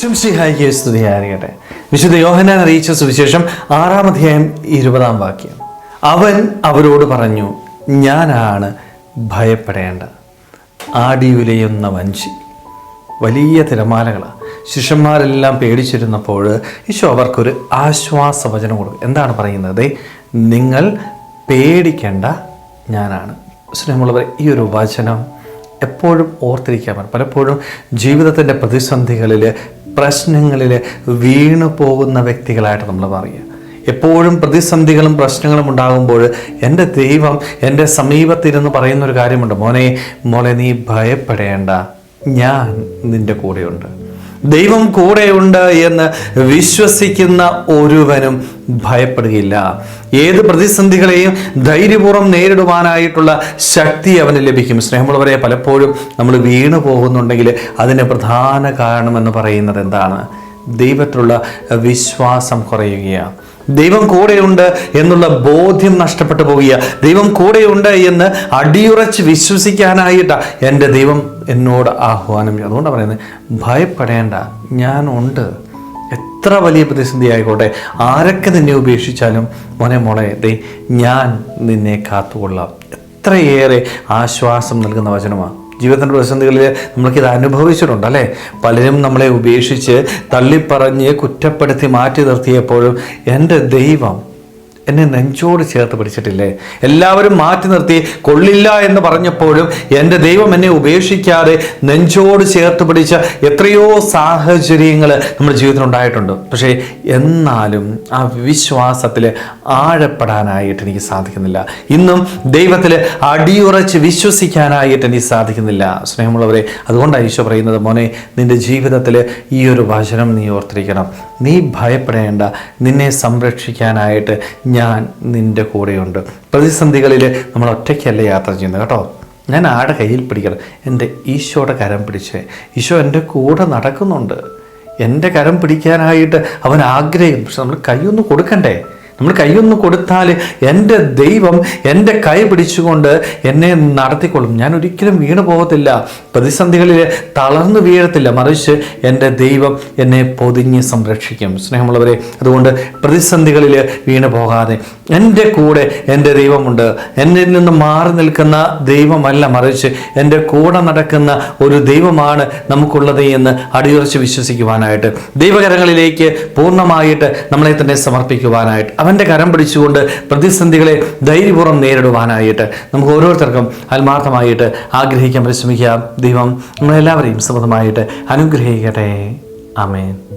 ശംസിഹായിക്ക് സ്തുതിയായിരിക്കട്ടെ. വിശുദ്ധ യോഹനാൻ അറിയിച്ച സുവിശേഷം ആറാം അധ്യായം ഇരുപതാം വാക്യം. അവൻ അവരോട് പറഞ്ഞു ഞാനാണ് ഭയപ്പെടേണ്ട ആടിയുലയുന്ന വഞ്ചി. വലിയ തിരമാലകളാണ് ശിഷ്യന്മാരെല്ലാം പേടിച്ചിരുന്നപ്പോൾ ഈശോ അവർക്കൊരു ആശ്വാസവചനം കൊടുക്കും എന്താണ് പറയുന്നത്? നിങ്ങൾ പേടിക്കേണ്ട ഞാനാണ്. സ്നേഹമുള്ളവർ ഈ ഒരു വചനം എപ്പോഴും ഓർത്തിരിക്കാൻ പറ്റും. പലപ്പോഴും ജീവിതത്തിന്റെ പ്രതിസന്ധികളിൽ പ്രശ്നങ്ങളിൽ വീണു പോകുന്ന വ്യക്തികളായിട്ട് നമ്മൾ പറയുക എപ്പോഴും പ്രതിസന്ധികളും പ്രശ്നങ്ങളും ഉണ്ടാകുമ്പോൾ എന്റെ ദൈവം എന്റെ സമീപത്തിരുന്ന് പറയുന്നൊരു കാര്യമുണ്ട്. മോനെ മോളെ നീ ഭയപ്പെടേണ്ട. ഞാൻ നിന്റെ കൂടെയുണ്ട്. ദൈവം കൂടെയുണ്ട് എന്ന് വിശ്വസിക്കുന്ന ഒരുവനും ഭയപ്പെടുകയില്ല. ഏത് പ്രതിസന്ധികളെയും ധൈര്യപൂർവം നേരിടുവാനായിട്ടുള്ള ശക്തി അവന് ലഭിക്കും. സ്നേഹമുള്ളവരെ പലപ്പോഴും നമ്മൾ വീണു പോകുന്നുണ്ടെങ്കിൽ അതിന് പ്രധാന കാരണമെന്ന് പറയുന്നത് എന്താണ്? ദൈവത്തിലുള്ള വിശ്വാസം കുറയുകയാണ്. ദൈവം കൂടെയുണ്ട് എന്നുള്ള ബോധ്യം നഷ്ടപ്പെട്ടു പോവുക ദൈവം കൂടെയുണ്ട് എന്ന് അടിയുറച്ച് വിശ്വസിക്കാനായിട്ടാണ് എന്റെ ദൈവം എന്നോട് ആഹ്വാനം ചെയ്യും അതുകൊണ്ടാണ് പറയുന്നത് ഭയപ്പെടേണ്ട ഞാനുണ്ട്. എത്ര വലിയ പ്രതിസന്ധി ആയിക്കോട്ടെ. ആരൊക്കെ നിന്നെ ഉപേക്ഷിച്ചാലും മോനെ മോളെ ദൈ ഞാൻ നിന്നെ കാത്തുകൊള്ളാം. എത്രയേറെ ആശ്വാസം നൽകുന്ന വചനമാണ് ജീവിതത്തിന്റെ പ്രതിസന്ധികളിൽ നമ്മൾക്കിത് അനുഭവിച്ചിട്ടുണ്ട് അല്ലേ? പലരും നമ്മളെ ഉപേക്ഷിച്ച് തള്ളിപ്പറഞ്ഞ് കുറ്റപ്പെടുത്തി മാറ്റി നിർത്തിയപ്പോഴും എന്റെ ദൈവം എന്നെ നെഞ്ചോട് ചേർത്ത് പിടിച്ചിട്ടില്ലേ? എല്ലാവരും മാറ്റി നിർത്തി കൊള്ളില്ല എന്ന് പറഞ്ഞപ്പോഴും എന്റെ ദൈവം എന്നെ ഉപേക്ഷിക്കാതെ നെഞ്ചോട് ചേർത്ത് പിടിച്ച എത്രയോ സാഹചര്യങ്ങൾ നമ്മുടെ ജീവിതത്തിൽ ഉണ്ടായിട്ടുണ്ട്. പക്ഷേ എന്നാലും ആ വിശ്വാസത്തിൽ ആഴപ്പെടാനായിട്ട് എനിക്ക് സാധിക്കുന്നില്ല. ഇന്നും ദൈവത്തിൽ അടിയുറച്ച് വിശ്വസിക്കാനായിട്ട് എനിക്ക് സാധിക്കുന്നില്ല. സ്നേഹമുള്ളവരെ അതുകൊണ്ടാണ് ഈശോ പറയുന്നത് മോനെ നിന്റെ ജീവിതത്തിൽ ഈ ഒരു വചനം നീ ഓർത്തിരിക്കണം. നീ ഭയപ്പെടേണ്ട. നിന്നെ സംരക്ഷിക്കാനായിട്ട് ഞാൻ നിന്റെ കൂടെയുണ്ട്. പ്രതിസന്ധികളിൽ നമ്മൾ ഒറ്റയ്ക്കല്ല യാത്ര ചെയ്യുന്നത് കേട്ടോ? ഞാൻ ആടെ കയ്യിൽ പിടിക്കണം എന്റെ ഈശോയുടെ കരം പിടിച്ച്. ഈശോ എന്റെ കൂടെ നടക്കുന്നുണ്ട്. എന്റെ കരം പിടിക്കാനായിട്ട് അവൻ ആഗ്രഹിക്കും പക്ഷെ നമ്മൾ കൈയൊന്ന് കൊടുക്കണ്ടേ? നമ്മൾ കൈയൊന്ന് കൊടുത്താൽ എന്റെ ദൈവം എന്റെ കൈ പിടിച്ചുകൊണ്ട് എന്നെ നടത്തിക്കൊള്ളും. ഞാൻ ഒരിക്കലും വീണു പോകത്തില്ല. പ്രതിസന്ധികളിൽ തളർന്നു വീഴത്തില്ല. മറിച്ച് എന്റെ ദൈവം എന്നെ പൊതിഞ്ഞ് സംരക്ഷിക്കും. സ്നേഹമുള്ളവരെ അതുകൊണ്ട് പ്രതിസന്ധികളിൽ വീണു പോകാതെ. എന്റെ കൂടെ എന്റെ ദൈവമുണ്ട്. എന്നിൽ നിന്ന് മാറി നിൽക്കുന്ന ദൈവമല്ല. മറിച്ച് എന്റെ കൂടെ നടക്കുന്ന ഒരു ദൈവമാണ് നമുക്കുള്ളത് എന്ന് അടിയുറച്ച് വിശ്വസിക്കുവാനായിട്ട് ദൈവകരങ്ങളിലേക്ക് പൂർണമായിട്ട് നമ്മളെ തന്നെ സമർപ്പിക്കുവാനായിട്ട്. അവന്റെ കരം പിടിച്ചുകൊണ്ട് പ്രതിസന്ധികളെ ധൈര്യപൂർവം നേരിടുവാനായിട്ട് നമുക്ക് ഓരോരുത്തർക്കും ആത്മാർത്ഥമായിട്ട് ആഗ്രഹിക്കാൻ പരിശ്രമിക്കാം. ദൈവം നമ്മളെല്ലാവരെയും സമൃദ്ധമായിട്ട് അനുഗ്രഹിക്കട്ടെ. ആമേൻ.